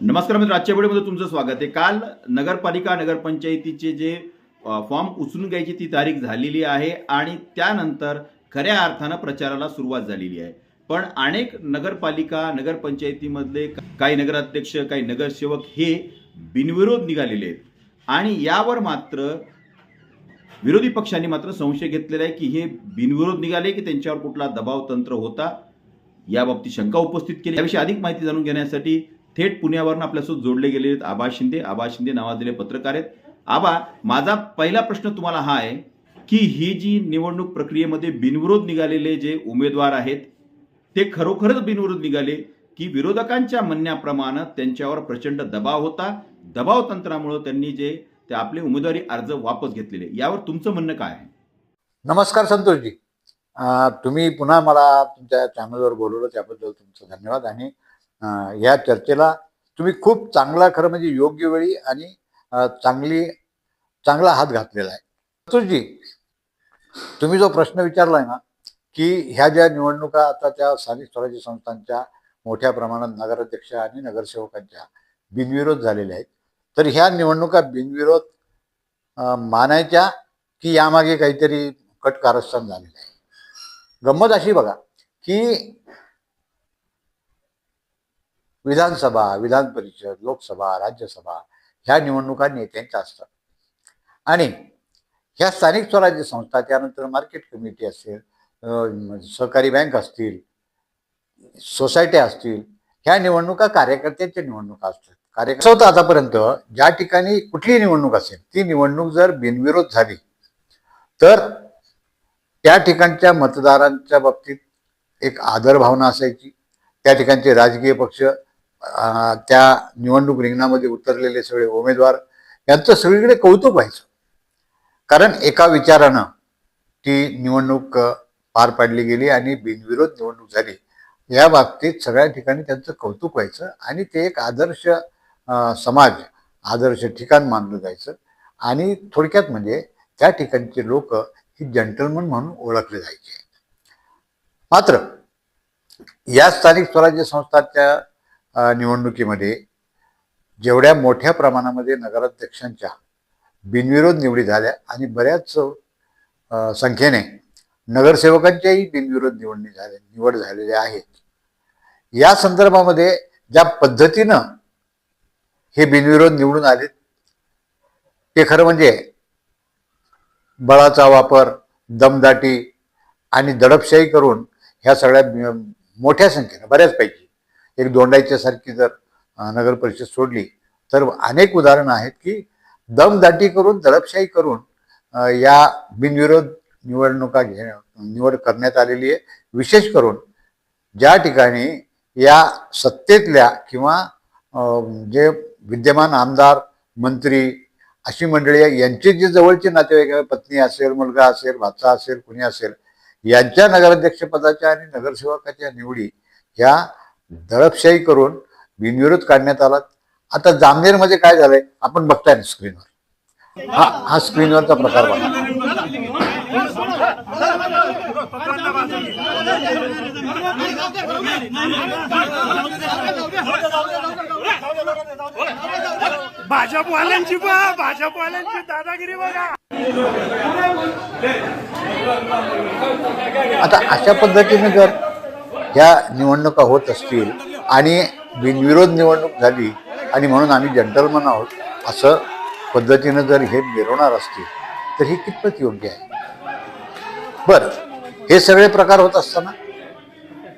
नमस्कार मित्र आजच्या व्हिडिओमध्ये तुमचं स्वागत आहे. काल नगरपालिका नगरपंचायतीचे जे फॉर्म उचलून घ्यायची ती तारीख झालेली आहे आणि त्यानंतर खऱ्या अर्थानं प्रचाराला सुरुवात झालेली आहे. पण अनेक नगरपालिका नगरपंचायतीमधले काही नगराध्यक्ष काही नगरसेवक हे बिनविरोध निघालेले आहेत. आणि यावर मात्र विरोधी पक्षांनी मात्र संशय घेतलेला आहे की हे बिनविरोध निघाले की त्यांच्यावर कुठला दबाव तंत्र होता याबाबतीत शंका उपस्थित केली. याविषयी अधिक माहिती जाणून घेण्यासाठी थेट पुण्यावरून आपल्यासोबत जोडले गेले आहेत आबा शिंदे. आबा शिंदे नावाजलेले पत्रकार आहेत. आबा माझा पहिला प्रश्न तुम्हाला हा आहे की ही जी निवडणूक प्रक्रियेमध्ये बिनविरोध निघालेले जे उमेदवार आहेत ते खरोखरच बिनविरोध निघाले की विरोधकांच्या म्हणण्याप्रमाणे त्यांच्यावर प्रचंड दबाव होता? दबाव तंत्रामुळे त्यांनी जे ते आपले उमेदवारी अर्ज वापस घेतलेले. यावर तुमचं म्हणणं काय आहे? नमस्कार संतोषजी. तुम्ही पुन्हा मला तुमच्या चॅनलवर बोलवलं त्याबद्दल तुमचं धन्यवाद आणि ह्या या चर्चेला तुम्ही खूप चांगला खरं म्हणजे योग्य वेळी आणि चांगली चांगला हात घातलेला आहे. तुझी तुम्ही जो प्रश्न विचारलाय ना की ह्या ज्या निवडणुका आता त्या स्थानिक स्वराज्य संस्थांच्या मोठ्या प्रमाणात नगराध्यक्ष आणि नगरसेवकांच्या बिनविरोध झालेल्या आहेत तर ह्या निवडणुका बिनविरोध मानायच्या की यामागे काहीतरी कट कारस्थान झालेलं आहे? गंमत अशी बघा की विधानसभा विधान परिषद लोकसभा राज्यसभा ह्या निवडणुका नेत्यांच्या असतात. आणि ह्या स्थानिक स्वराज्य संस्था त्यानंतर मार्केट कमिटी असेल सहकारी बँक असतील सोसायट्या असतील ह्या निवडणुका कार्यकर्त्यांच्या निवडणुका असतात. कार्यकर्ते होतं आतापर्यंत. ज्या ठिकाणी कुठलीही निवडणूक असेल ती निवडणूक जर बिनविरोध झाली तर त्या ठिकाणच्या मतदारांच्या बाबतीत एक आदर भावना असायची. त्या ठिकाणचे राजकीय पक्ष त्या निवडणूक रिंगणामध्ये उतरलेले सगळे उमेदवार यांचं सगळीकडे कौतुक व्हायचं. कारण एका विचारानं ती निवडणूक पार पाडली गेली आणि बिनविरोध निवडणूक झाली. या बाबतीत सगळ्या ठिकाणी त्यांचं कौतुक व्हायचं आणि ते एक आदर्श समाज आदर्श ठिकाण मानलं जायचं. आणि थोडक्यात म्हणजे त्या ठिकाणचे लोक ही जंटलमन म्हणून ओळखले जायचे. मात्र या स्थानिक स्वराज्य संस्थांच्या निवडणुकीमध्ये जेवढ्या मोठ्या प्रमाणामध्ये नगराध्यक्षांच्या बिनविरोध निवडी झाल्या आणि बऱ्याच संख्येने नगरसेवकांच्याही बिनविरोध निवडणी झाल्या निवड झालेल्या आहेत. या संदर्भामध्ये ज्या पद्धतीनं हे बिनविरोध निवडून आलेत ते खरं म्हणजे बळाचा वापर दमदाटी आणि दडपशाही करून ह्या सगळ्या मोठ्या संख्येनं बऱ्याचपैकी एक दोंडाईच्यासारखी जर नगरपरिषद नगर परिषद सोडली तर अनेक उदाहरणं आहेत की दमदाटी करून दडपशाही करून या बिनविरोध निवडणुका घे निवड करण्यात आलेली आहे. विशेष करून ज्या ठिकाणी या सत्तेतल्या किंवा जे विद्यमान आमदार मंत्री अशी मंडळी यांचे जे जवळचे नातेवाईक पत्नी असेल मुलगा असेल भाचा असेल कुणी असेल यांच्या नगराध्यक्षपदाच्या आणि नगरसेवकाच्या निवडी ह्या दडपशाही करून बिनविरोध काढण्यात आला आता जामनेरमध्ये काय झालंय? आपण बघताय ना स्क्रीनवर हा हा स्क्रीनवरचा प्रकार बघा. भाजपवाल्यांची बा भाजपवाल्यांची दादागिरी बघा. आता अशा पद्धतीने जर ह्या निवडणुका होत असतील आणि बिनविरोध निवडणूक झाली आणि म्हणून आम्ही जंटलमन आहोत असं पद्धतीनं जर हे मिरवणार असतील तर हे कितपत योग्य आहे? बरं हे सगळे प्रकार होत असताना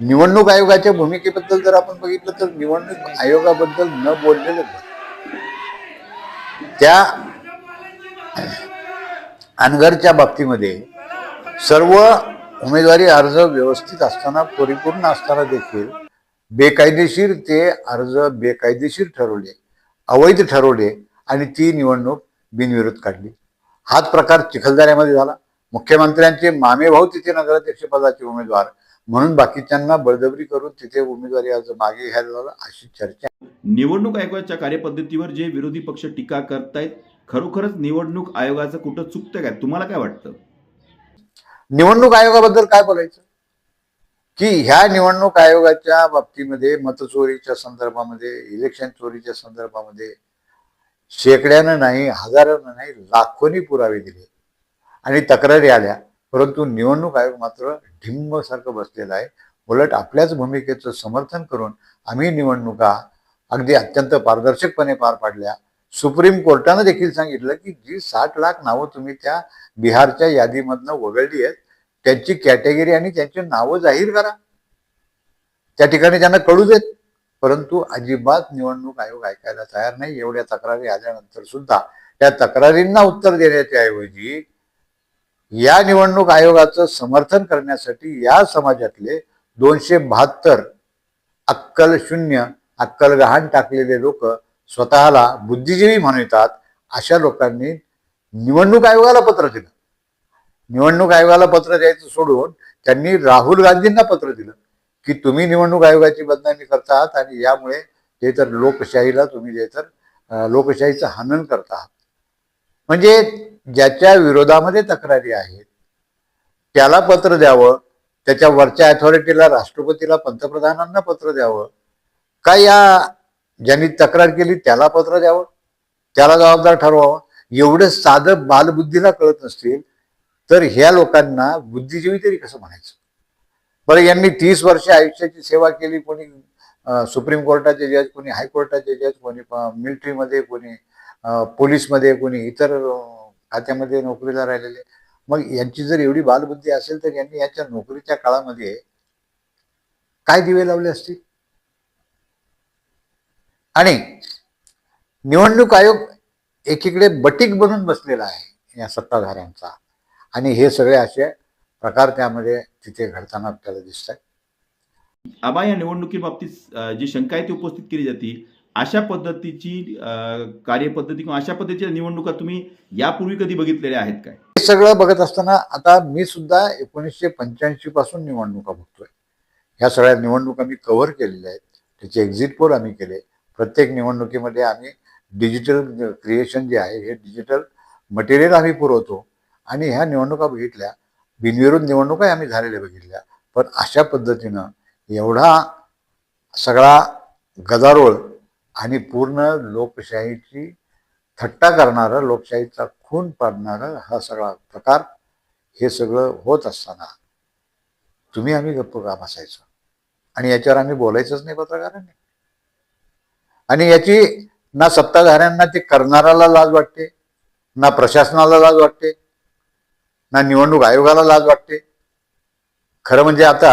निवडणूक आयोगाच्या भूमिकेबद्दल जर आपण बघितलं तर निवडणूक आयोगाबद्दल न बोललेलं त्या अनगरच्या बाबतीमध्ये सर्व उमेदवारी अर्ज व्यवस्थित असताना परिपूर्ण असताना देखील बेकायदेशीर ते अर्ज बेकायदेशीर ठरवले अवैध ठरवले आणि ती निवडणूक बिनविरोध काढली. हाच प्रकार चिखलदऱ्यामध्ये झाला. मुख्यमंत्र्यांचे मामे भाऊ तिथे नगराध्यक्ष पदाचे उमेदवार म्हणून बाकीच्यांना बळजबरी करून तिथे उमेदवारी अर्ज मागे घ्यायला झाला अशी चर्चा. निवडणूक आयोगाच्या कार्यपद्धतीवर जे विरोधी पक्ष टीका करतायत खरोखरच निवडणूक आयोगाचं कुठं चुकतं काय? तुम्हाला काय वाटतं? निवडणूक आयोगाबद्दल काय बोलायचं? की ह्या निवडणूक आयोगाच्या बाबतीमध्ये मतचोरीच्या संदर्भामध्ये इलेक्शन चोरीच्या संदर्भामध्ये शेकड्यानं नाही हजारानं नाही लाखोनी पुरावे दिले. आणि तक्रारी आल्या परंतु निवडणूक आयोग मात्र ढिंबसारखं बसलेला आहे. उलट आपल्याच भूमिकेचं समर्थन करून आम्ही निवडणुका अगदी अत्यंत पारदर्शकपणे पार पाडल्या. सुप्रीम कोर्टानं देखील सांगितलं की जी साठ लाख नावं तुम्ही त्या बिहारच्या यादीमधनं वगळली आहेत त्यांची कॅटेगरी आणि त्यांची नावं जाहीर करा. त्या ठिकाणी त्यांना कळू देत. परंतु अजिबात निवडणूक आयोग ऐकायला तयार नाही. एवढ्या तक्रारी आल्यानंतर सुद्धा त्या तक्रारींना उत्तर देण्याच्या ऐवजी या निवडणूक आयोगाचं समर्थन करण्यासाठी या समाजातले दोनशे बहात्तर अक्कल शून्य अक्कल गहाण टाकलेले लोक स्वतःला बुद्धिजीवी म्हणतात अशा लोकांनी निवडणूक आयोगाला पत्र दिलं. निवडणूक आयोगाला पत्र द्यायचं सोडून त्यांनी राहुल गांधींना पत्र दिलं की तुम्ही निवडणूक आयोगाची बदनामी करता आहात आणि यामुळे ते तर लोकशाहीला तुम्ही जे तर लोकशाहीचं हनन करतात. आहात म्हणजे ज्याच्या विरोधामध्ये तक्रारी आहेत त्याला पत्र द्यावं त्याच्या वरच्या अथॉरिटीला राष्ट्रपतीला पंतप्रधानांना पत्र द्यावं का या ज्यांनी तक्रार केली त्याला पत्र द्यावं त्याला जबाबदार ठरवावं. एवढं साधं बालबुद्धीला कळत नसतील तर ह्या लोकांना बुद्धिजीवी तरी कसं म्हणायचं? बरं यांनी तीस वर्ष आयुष्याची सेवा केली कोणी सुप्रीम कोर्टाचे जज कोणी हायकोर्टाचे जज कोणी मिलिटरीमध्ये कोणी पोलीसमध्ये कोणी इतर खात्यामध्ये नोकरीला राहिलेले. मग यांची जर एवढी बालबुद्धी असेल तर यांनी याच्या नोकरीच्या काळामध्ये काय दिवे लावले असतील? आणि निवडणूक आयोग एकीकडे बटीक बनून बसलेला आहे या सत्ताधाऱ्यांचा. आणि हे सगळे असे प्रकार त्यामध्ये तिथे घडताना आपल्याला दिसत आहेत आबा या निवडणुकीबाबतीत जी शंका आहे ती उपस्थित केली जाते. अशा पद्धतीची कार्यपद्धती किंवा अशा पद्धतीच्या निवडणुका तुम्ही यापूर्वी कधी बघितलेल्या आहेत काय? हे सगळं बघत असताना आता मी सुद्धा एकोणीसशे पंच्याऐंशी पासून निवडणुका बघतोय. ह्या सगळ्या निवडणुका मी कव्हर केलेल्या आहेत. त्याचे एक्झिट पोल आम्ही केले. प्रत्येक निवडणुकीमध्ये आम्ही डिजिटल क्रिएशन जे आहे हे डिजिटल मटेरियल आम्ही पुरवतो. आणि ह्या निवडणुका बघितल्या बिनविरोध निवडणुकाही आम्ही झालेल्या बघितल्या. पण अशा पद्धतीनं एवढा सगळा गदारोळ आणि पूर्ण लोकशाहीची थट्टा करणारा लोकशाहीचा खून पाडणारा हा सगळा प्रकार हे सगळं होत असताना तुम्ही आम्ही गप्प का बसायचं? आणि याच्यावर आम्ही बोलायचंच नाही पत्रकारांनी. आणि याची ना सत्ताधाऱ्यांना ते करणाऱ्याला लाज वाटते ना प्रशासनाला लाज वाटते ना निवडणूक आयोगाला लाज वाटते. खरं म्हणजे आता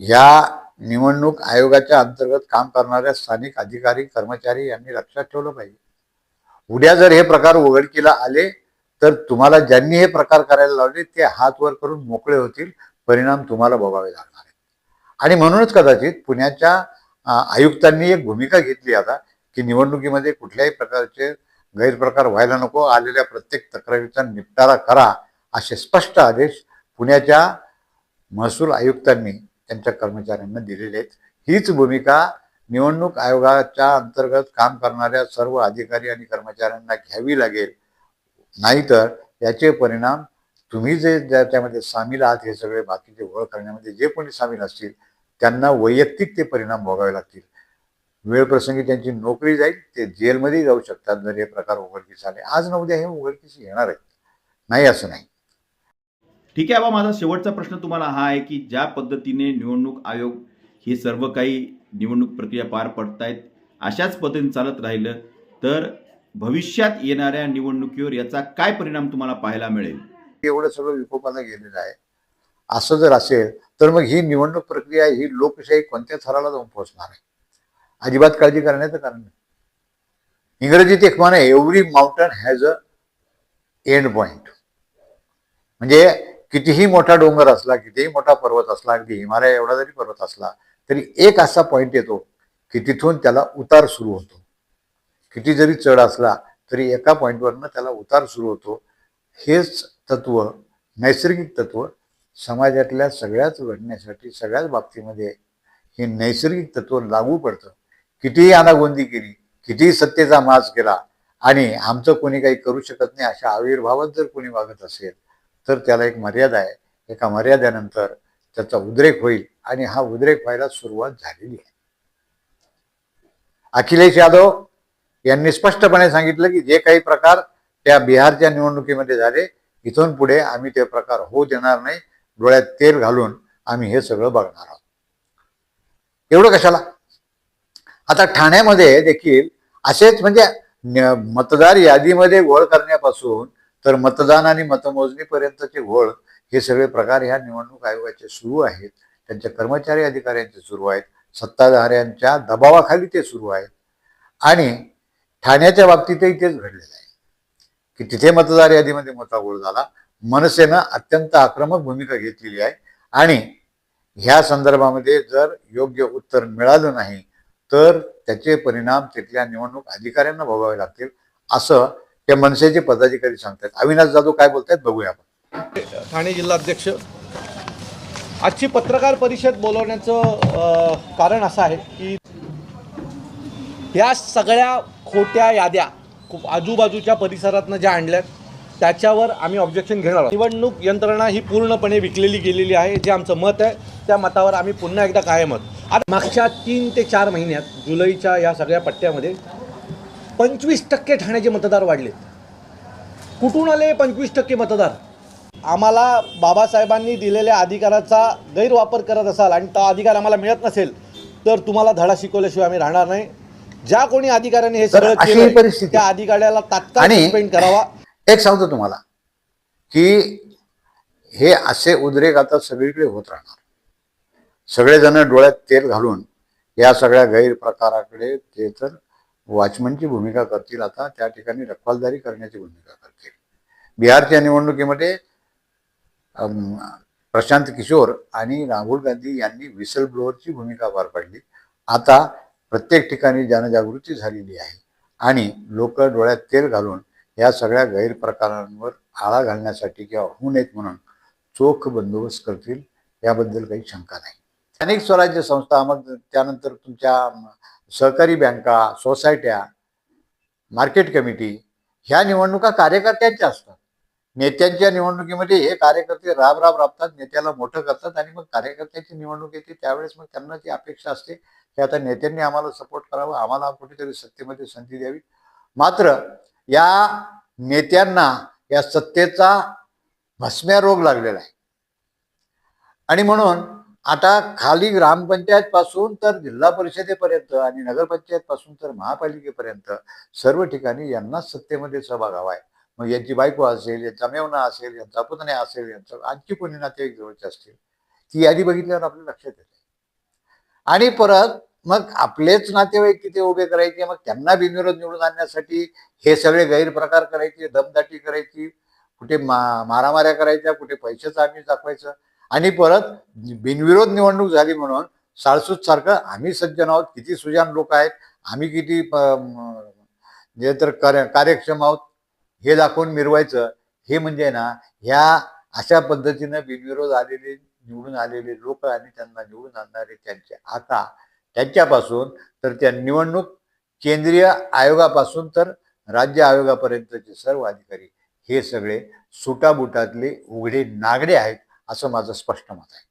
या निवडणूक आयोगाच्या अंतर्गत काम करणाऱ्या स्थानिक अधिकारी कर्मचारी यांनी लक्षात ठेवलं पाहिजे. उद्या जर हे प्रकार उघडकीला आले तर तुम्हाला ज्यांनी हे प्रकार करायला लावले ते हात वर करून मोकळे होतील परिणाम तुम्हाला भोगावे लागणार आहेत. आणि म्हणूनच कदाचित पुण्याच्या आयुक्तांनी एक भूमिका घेतली आता की निवडणुकीमध्ये कुठल्याही प्रकारचे गैरप्रकार व्हायला नको आलेल्या प्रत्येक तक्रारीचा निपटारा करा असे स्पष्ट आदेश पुण्याच्या महसूल आयुक्तांनी त्यांच्या कर्मचाऱ्यांना दिलेले आहेत. हीच भूमिका निवडणूक आयोगाच्या अंतर्गत काम करणाऱ्या सर्व अधिकारी आणि कर्मचाऱ्यांना घ्यावी लागेल. नाहीतर याचे परिणाम तुम्ही जे ज्याच्यामध्ये सामील आहात हे सगळे बाकीचे ओळख करण्यामध्ये जे कोणी सामील असतील त्यांना वैयक्तिक ते परिणाम भोगावे लागतील. वेळप्रसंगी त्यांची नोकरी जाईल ते जेलमध्ये जाऊ शकतात जर हे प्रकार उघडकीस आले. आज न उद्या हे उघडकीस येणार आहेत. नाही असं नाही. ठीक आहे बाबा माझा शेवटचा प्रश्न तुम्हाला हा आहे की ज्या पद्धतीने निवडणूक आयोग हे सर्व काही निवडणूक प्रक्रिया पार पडतायत अशाच पद्धतीने चालत राहिलं तर भविष्यात येणाऱ्या निवडणुकीवर याचा काय परिणाम तुम्हाला पाहायला मिळेल? एवढं सगळं विकोपाला गेलेलं आहे. असं जर असेल तर मग ही निवडणूक प्रक्रिया ही लोकशाही कोणत्या थराला जाऊन पोहोचणार आहे? अजिबात काळजी करण्याचं कारण नाही. इंग्रजीत एक म्हण आहे every mountain has a end point म्हणजे कितीही मोठा डोंगर असला कितीही मोठा पर्वत असला अगदी हिमालय एवढा जरी पर्वत असला तरी एक असा पॉइंट येतो की तिथून त्याला उतार सुरू होतो. किती जरी चढ असला तरी एका पॉईंटवरनं त्याला उतार सुरू होतो. हेच तत्व नैसर्गिक तत्व समाजातल्या सगळ्याच घडण्यासाठी सगळ्याच बाबतीमध्ये हे नैसर्गिक तत्व लागू पडतं. कितीही अनागोंदी केली कितीही सत्तेचा माज केला आणि आमचं कोणी काही करू शकत नाही अशा आविर्भावात जर कोणी वागत असेल तर त्याला एक मर्यादा आहे. एका मर्यादेनंतर त्याचा उद्रेक होईल आणि हा उद्रेक व्हायला सुरुवात झालेली आहे. अखिलेश यादव यांनी स्पष्टपणे सांगितलं की जे काही प्रकार त्या बिहारच्या निवडणुकीमध्ये झाले इथून पुढे आम्ही ते प्रकार होऊ देणार नाही. डोळ्यात तेल घालून आम्ही हे सगळं बघणार आहोत. एवढं कशाला? आता ठाण्यामध्ये देखील असेच म्हणजे मतदार यादीमध्ये घोळ करण्यापासून तर मतदान आणि मतमोजणीपर्यंतचे घोळ हे सगळे प्रकार ह्या निवडणूक आयोगाचे सुरू आहेत. त्यांच्या कर्मचारी अधिकाऱ्यांचे सुरू आहेत. सत्ताधाऱ्यांच्या दबावाखाली ते सुरू आहेत. आणि ठाण्याच्या बाबतीतही तेच घडलेलं आहे. की तिथे मतदार यादीमध्ये मोठा झाला. मनसेनं अत्यंत आक्रमक भूमिका घेतलेली आहे. आणि ह्या संदर्भामध्ये जर योग्य उत्तर मिळालं नाही तर त्याचे परिणाम तिथल्या निवडणूक अधिकाऱ्यांना भोगावे लागतील असं त्या मनसेचे पदाधिकारी सांगतात अविनाश जाधव काय बोलतायत बघूया आपण. ठाणे जिल्हाध्यक्ष आजची पत्रकार परिषद बोलवण्याचं कारण असं आहे की या सगळ्या खोट्या याद्या खूप आजूबाजूच्या परिसरातनं ज्या आणल्यात त्याच्यावर आम्ही ऑब्जेक्शन घेणार आहोत. निवडणूक यंत्रणा ही पूर्णपणे विकलेली गेलेली आहे जे आमचं मत आहे त्या मतावर आम्ही पुन्हा एकदा कायम आहोत. आता मागच्या तीन ते चार महिन्यात जुलैच्या या सगळ्या पट्ट्यामध्ये पंचवीस टक्के ठाण्याचे मतदार वाढले. कुठून आले पंचवीस टक्के मतदार? आम्हाला बाबासाहेबांनी दिलेल्या अधिकाराचा गैरवापर करत असाल आणि तो अधिकार आम्हाला मिळत नसेल तर तुम्हाला धडा शिकवल्याशिवाय आम्ही राहणार नाही. ज्या कोणी अधिकाऱ्याने हे सगळं परिस्थिती. त्या अधिकाऱ्याला तात्काळ सस्पेंड करावा. एक सांगतो तुम्हाला की हे असे उद्रेक आता सगळीकडे होत राहणार. सगळेजण डोळ्यात तेल घालून या सगळ्या गैरप्रकाराकडे ते तर वॉचमनची भूमिका करतील आता त्या ठिकाणी रखवालदारी करण्याची भूमिका करतील. बिहारच्या निवडणुकीमध्ये प्रशांत किशोर आणि राहुल गांधी यांनी विसल ब्लोअरची भूमिका पार पाडली. आता प्रत्येक ठिकाणी जनजागृती झालेली आहे आणि लोक डोळ्यात तेल घालून या सगळ्या गैरप्रकारांवर आळा घालण्यासाठी किंवा होऊ नयेत म्हणून चोख बंदोबस्त करतील याबद्दल काही शंका नाही. अनेक स्वराज्य संस्था मग त्यानंतर तुमच्या सहकारी बँका सोसायट्या मार्केट कमिटी ह्या निवडणुका कार्यकर्त्यांच्या असतात. नेत्यांच्या निवडणुकीमध्ये हे कार्यकर्ते राब राब राबतात नेत्याला मोठं करतात आणि मग कार्यकर्त्याची निवडणूक येते त्यावेळेस मग त्यांना ती अपेक्षा असते की आता नेत्यांनी आम्हाला सपोर्ट करावा आम्हाला कुठेतरी सत्तेमध्ये संधी द्यावी. मात्र या नेत्यांना या सत्तेचा भस्म्या रोग लागलेला आहे. आणि म्हणून आता खाली ग्रामपंचायत पासून तर जिल्हा परिषदेपर्यंत आणि नगरपंचायत पासून तर महापालिकेपर्यंत सर्व ठिकाणी यांनाच सत्तेमध्ये सहभाग हवा आहे. मग यांची बायको असेल यांचा मेवना असेल यांचा पुतण्या असेल यांचा आणखी कोणी नातेवाईक जवळचे असतील ती यादी बघितल्यावर आपल्या लक्षात येते. आणि परत मग आपलेच नातेवाईक तिथे उभे करायचे मग त्यांना बिनविरोध निवडून आणण्यासाठी हे सगळे गैरप्रकार करायचे दमदाटी करायची कुठे मा मारामाऱ्या करायच्या कुठे पैशाचं आम्ही दाखवायचं. आणि परत बिनविरोध निवडणूक झाली म्हणून साळसूत सारखं आम्ही सज्जन आहोत किती सुजान लोक आहेत आम्ही किती जे तर कार्यक्षम आहोत हे दाखवून मिरवायचं. हे म्हणजे ना ह्या अशा पद्धतीनं बिनविरोध आलेले निवडून आलेले लोक आणि त्यांना निवडून आणणारे त्यांचे आता त्यांच्यापासून तर त्या निवडणूक केंद्रीय आयोगापासून तर राज्य आयोगापर्यंतचे सर्व अधिकारी हे सगळे सुटाबुटातले उघडे नागडे आहेत असं माझं स्पष्ट मत आहे.